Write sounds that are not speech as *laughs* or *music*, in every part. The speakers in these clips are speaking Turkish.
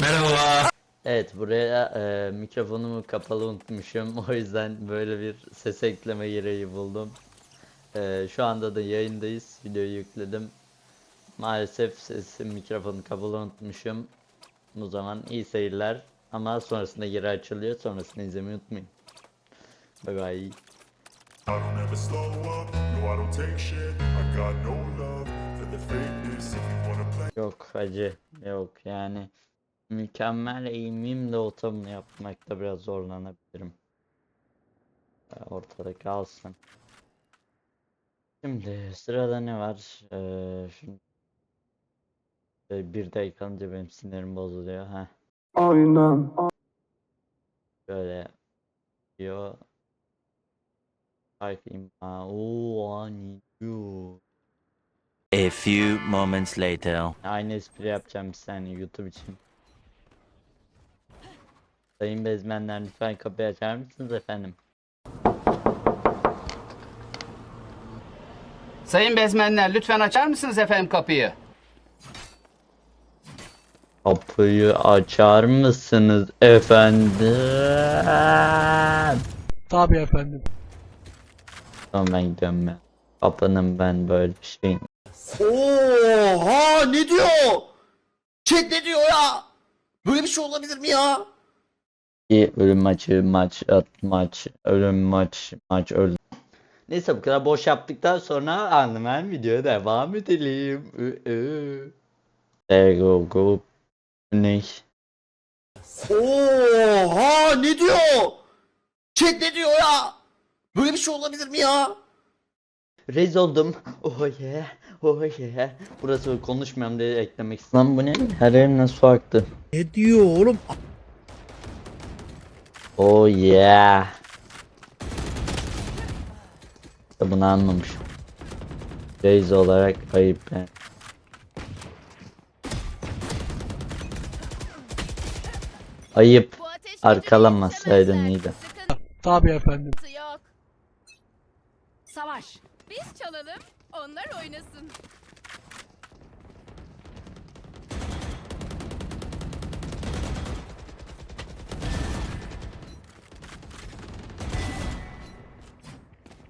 Merhaba. Evet buraya e, mikrofonumu kapalı unutmuşum. *laughs* O yüzden böyle bir ses ekleme gereği buldum. E, şu anda da yayındayız. Videoyu yükledim. Maalesef sesim mikrofonu kapalı unutmuşum. O zaman iyi seyirler. Ama sonrasında geri açılıyor. Sonrasında izlemeyi unutmayın. Bye bye. I don't ever slow up, no I don't take shit I got no love for the fakeness If you wanna play Yok acı. Yok yani. Mükemmel eğimimle otamını yapmakta biraz zorlanabilirim. Ortada kalsın. Şimdi sırada ne var? Ee, şimdi Ee, bir dakika kalınca benim sinirim bozuluyor. Heh, Aynen. böyle diyor. Aa, Oo, ani. A few moments later. Aynı espri yapacağım bir saniye YouTube için. Sayın bezmenler lütfen kapıyı açar mısınız efendim? Sayın bezmenler lütfen açar mısınız efendim kapıyı? Kapıyı açar mısınız efendim? Tabii efendim. Tamam ben gidiyorum ben. Kapının ben böyle bir şeyim. Oha ne diyor? Chat ne diyor ya? Böyle bir şey olabilir mi ya? İyi ölüm maçı maç at maç ölüm maç maç ölüm. Neyse bu kadar boş yaptıktan sonra hemen videoya devam edelim. There go go. Ne? Oha ne diyor? Chat ne diyor ya? Böyle bir şey olabilir mi ya? Rez oldum. *laughs* Oh yeah. Oh yeah. Burası konuşmuyorum diye eklemek istedim. Lan bu ne? Her yerimden su aktı. Ne diyor oğlum? Oh yeah. İşte Bunu anlamışım. Rez olarak ayıp yani. Ayıp. İstemezler. iyiydi. Tabii efendim. Yok. Savaş. Biz çalalım, onlar oynasın.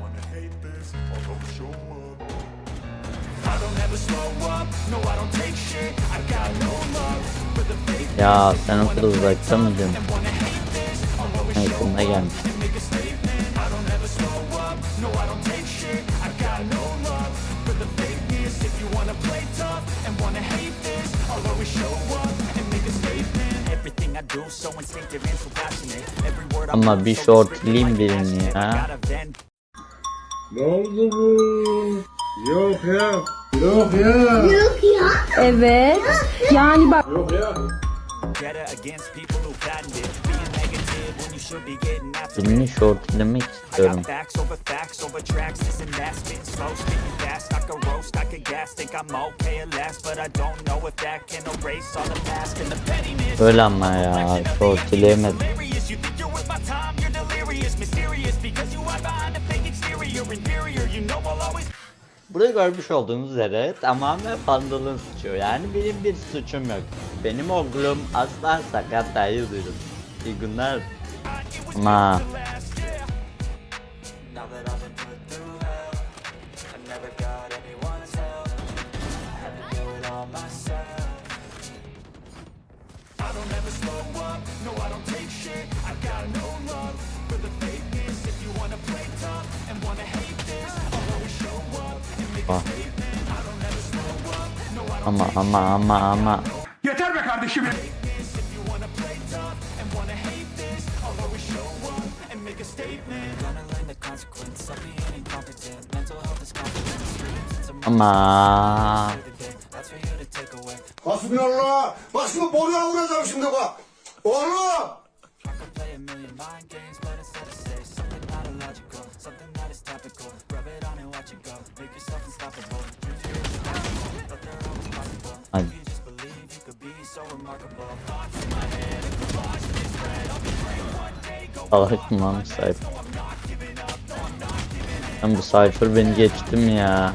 wanna hate this, although show up Ya sen o kadar uzakta mıydın? Yakında gelmiş. Ama bir so short scripted, film like birini ya. Ne oldu bu? Yok ya. Yok ya. Evet. Yani bak Yok ya. Filmini shortlamak I istiyorum. Öyle ama ya I'll always Burada görmüş olduğunuz üzere tamamen Pandal'ın suçu. Yani benim bir suçum yok. Benim oğlum asla sakat değildir. İyi günler. Ama Bak. Ama ama ama ama Yeter be kardeşim. and make a statement. Ama Hasbinallah. Bak şimdi boruya vuracağım şimdi bak. Oğlum. hadi. Mı lan Cypher? Ben bu Cypher beni geçtim ya.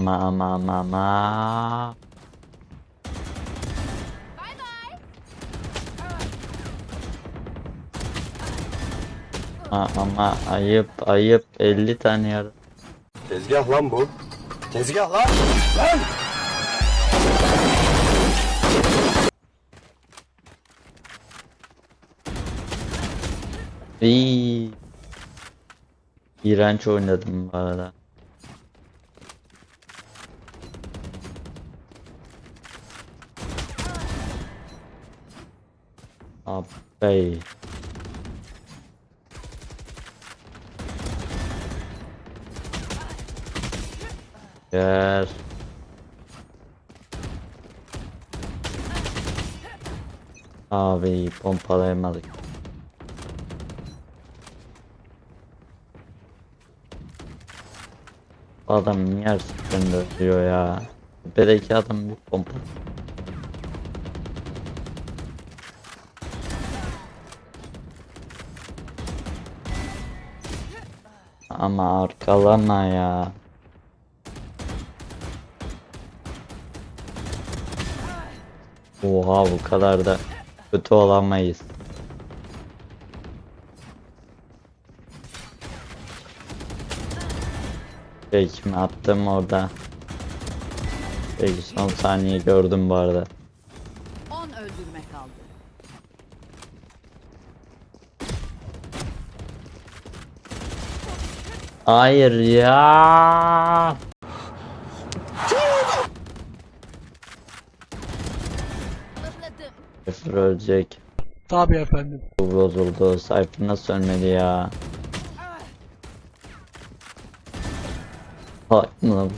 Ama ama ama ama. Ama, ama ayıp ayıp 50 tane yaralı. Tezgah lan bu. Tezgah lan. Lan. İyi. İğrenç oynadım bu arada. Abi. Gel. Abi pompalayamadık. Adam niye seferinde ölüyor ya? Tepedeki adam bir pompa. Ama arkalama ya. Oha bu kadar da kötü olamayız. Peki mi attım orada? Peki son saniye gördüm bu arada. 10 öldürme kaldı. Hayır ya. Sıfır ölecek. Tabii efendim. Bu bozuldu. Cypher nasıl ölmedi ya? Aklına vurdu.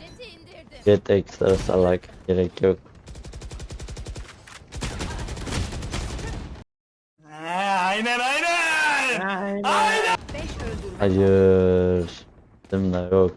Jeti indirdim. Jet ekstra salak. Gerek yok. Hayır. Dedim de yok.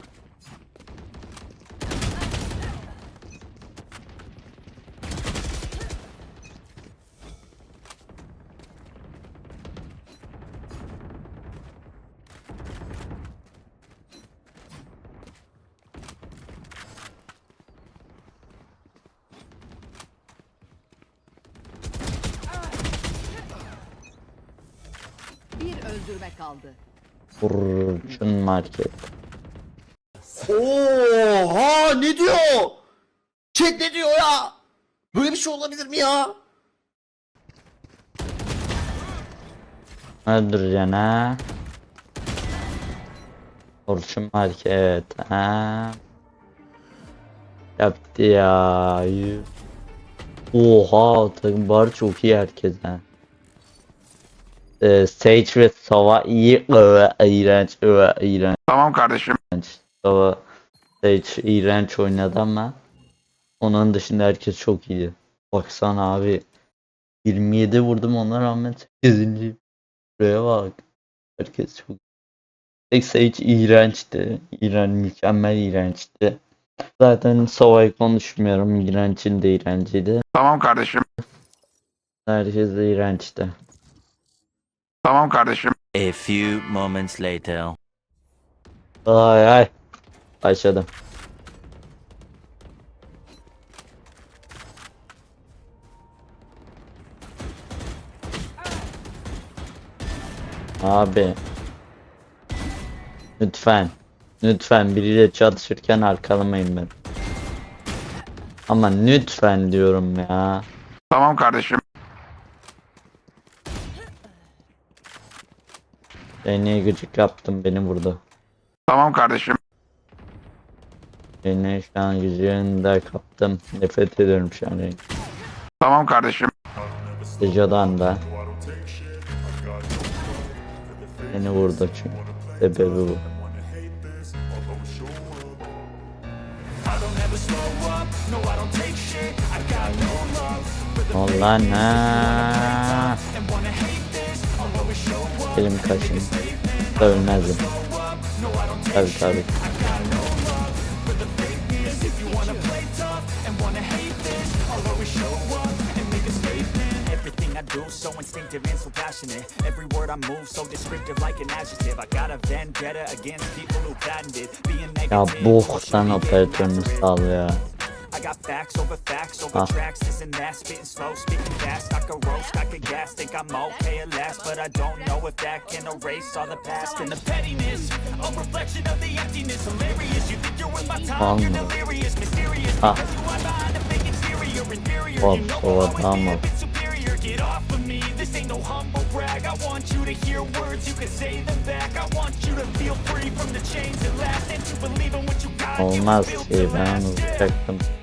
Bir öldürme kaldı. Burçun market. Oha ne diyor? Chat ne diyor ya? Böyle bir şey olabilir mi ya? Öldüreceksin ha. Burçun market ha. Yaptı ya. Oha takım var çok iyi herkes ha. E, Sage ve Sova iyi. Öve, iğrenç. Öve, iğrenç. Tamam kardeşim. Sova Sage iğrenç oynadı ama onun dışında herkes çok iyiydi. Baksana abi 27 vurdum ona rağmen 8. Buraya bak. Herkes çok Tek Sage iğrençti. İğren, mükemmel iğrençti. Zaten Sova'yı konuşmuyorum. İğrençin de iğrenciydi. Tamam kardeşim. Herkes de iğrençti. Tamam kardeşim. A few moments later. Ay ay. Başladım. Abi. Lütfen. Lütfen biriyle çatışırken arkalamayın ben. Ama lütfen diyorum ya. Tamam kardeşim. Beni gıcık yaptım beni vurdu. Tamam kardeşim. Beni şu an yüzüğünde kaptım. Nefret ediyorum şu an. Tamam kardeşim. Sejo'dan da. Beni vurdu çünkü. Sebebi bu. Allah ne? Elim kaşın. Ölmezdim. Tabi tabi. Do so instinctive and so passionate. Every word I move so descriptive like an adjective. I got a vendetta against people who patented being Ya negative. boktan operatörünü sal ya. I got facts over facts over tracks, this and that, spitting slow, spitting fast. I could roast, I could gas, think I'm okay at last, but I don't know if that can erase all the past and the pettiness. A reflection of the emptiness, hilarious. You think you're worth my time, you're delirious, mysterious. Ah. Because you hide behind a fake exterior, inferior. Hop, you know I'm always tamam. a bit superior. Get off of me, this ain't no humble brag. I want you to hear words, you can say them back. I want you to feel free from the chains that last, and to believe in what you got. you Olmaz will ki feel ben last.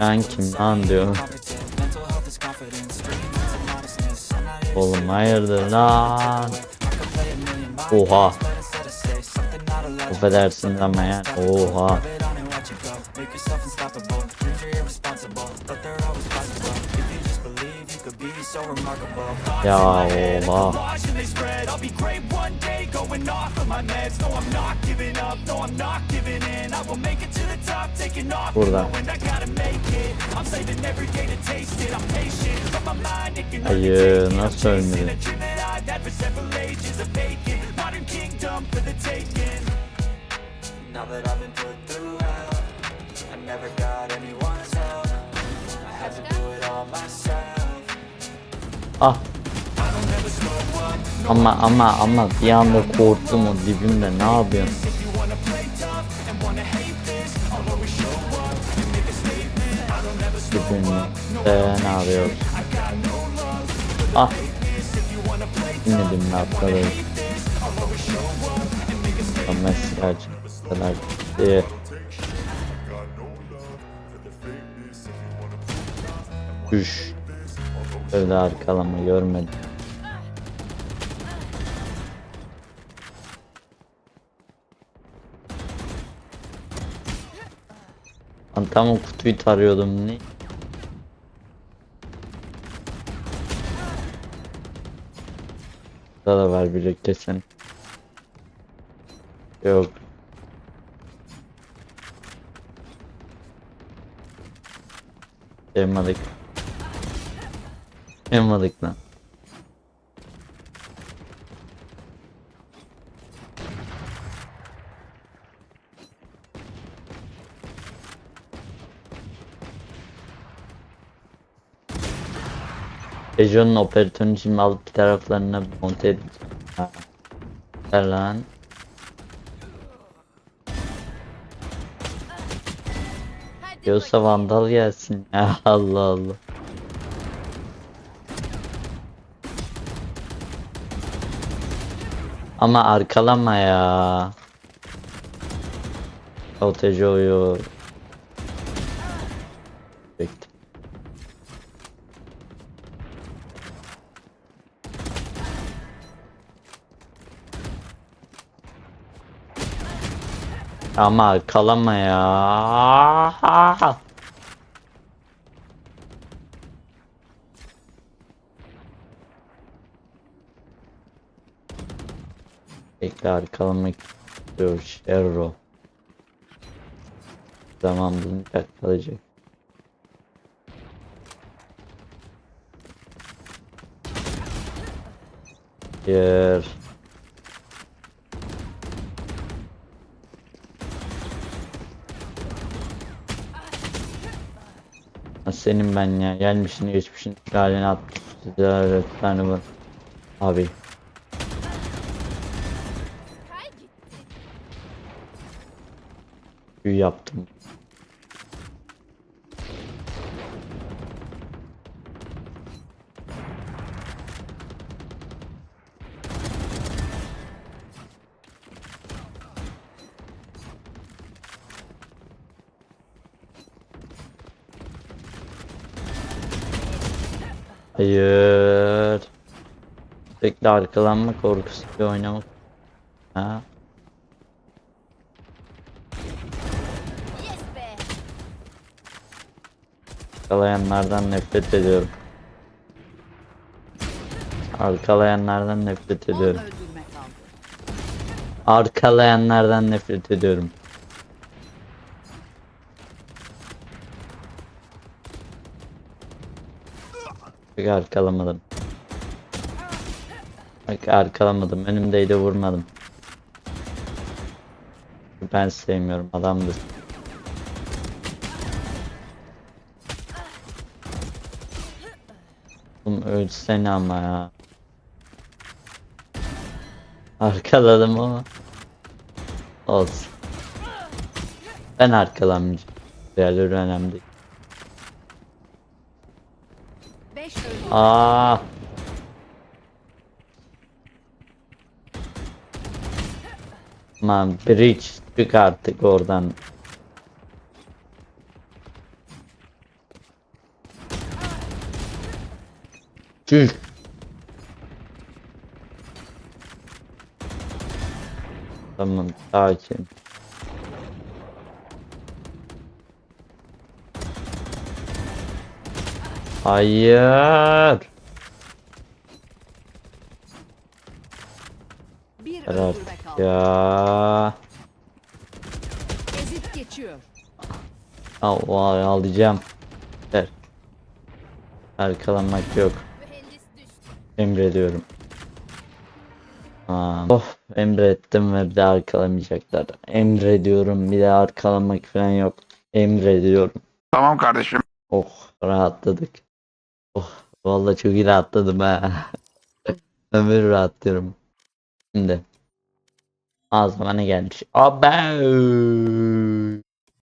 Ben kim lan here Oğlum hayırdır lan? Oha. Affedersin ama yani. Oha. Ya oha. Burada. Hayır nasıl ölmedi? Ah. Ama ama ama bir anda korktum o dibimde ne yapıyorsun? Ne yapıyorsun? Ah. Dibimde atladı. Ama gerçekten kadar gitti. Düş. Öyle arkalama görmedim. Lan tam o kutuyu tarıyordum ne? Burada da var birliktesin. Yok. Yapmadık. Yapmadık lan. Peugeot'un operatörünü şimdi alıp taraflarına monte edeceğim. Ha. Lan. Yoksa vandal gelsin ya *laughs* Allah Allah. Ama arkalama ya. Otejo'yu. Bekle. Ama arkalama ya. Bekle arkalamak istiyor Sherro. Zaman bulunca kalacak. Yer. Ha, Senin ben ya gelmişsin geçmişin şu haline atmış ticaretlerini var. Abi yaptım. Hayır. Sürekli arkalanma korkusu bir oynamak. Ha? Arkalayanlardan nefret ediyorum. Arkalayanlardan nefret 10 ediyorum. Arkalayanlardan nefret ediyorum. Bak arkalamadım. Bak arkalamadım. Önümdeydi vurmadım. Ben sevmiyorum adamdır. Oğlum ölsene ama ya. Arkaladım ama. Olsun. Ben arkalamayacağım. Diğerleri önemli değil. 5 öldürme. Aa. Aman bridge çık artık oradan. Çık. Tamam sakin. Hayır. Bir öldürme artık kaldı. ya. Ezip geçiyor. Al, vay, alacağım. Ver. Arkalanmak yok. Mühendis düştü. Emrediyorum. Aa, of emrettim ve bir daha arkalamayacaklar. Emrediyorum bir daha arkalamak falan yok. Emrediyorum. Tamam kardeşim. Oh rahatladık. Oh vallahi çok iyi rahatladım ha. *laughs* Ömür rahatlıyorum. Şimdi. Az zamana gelmiş. Aba.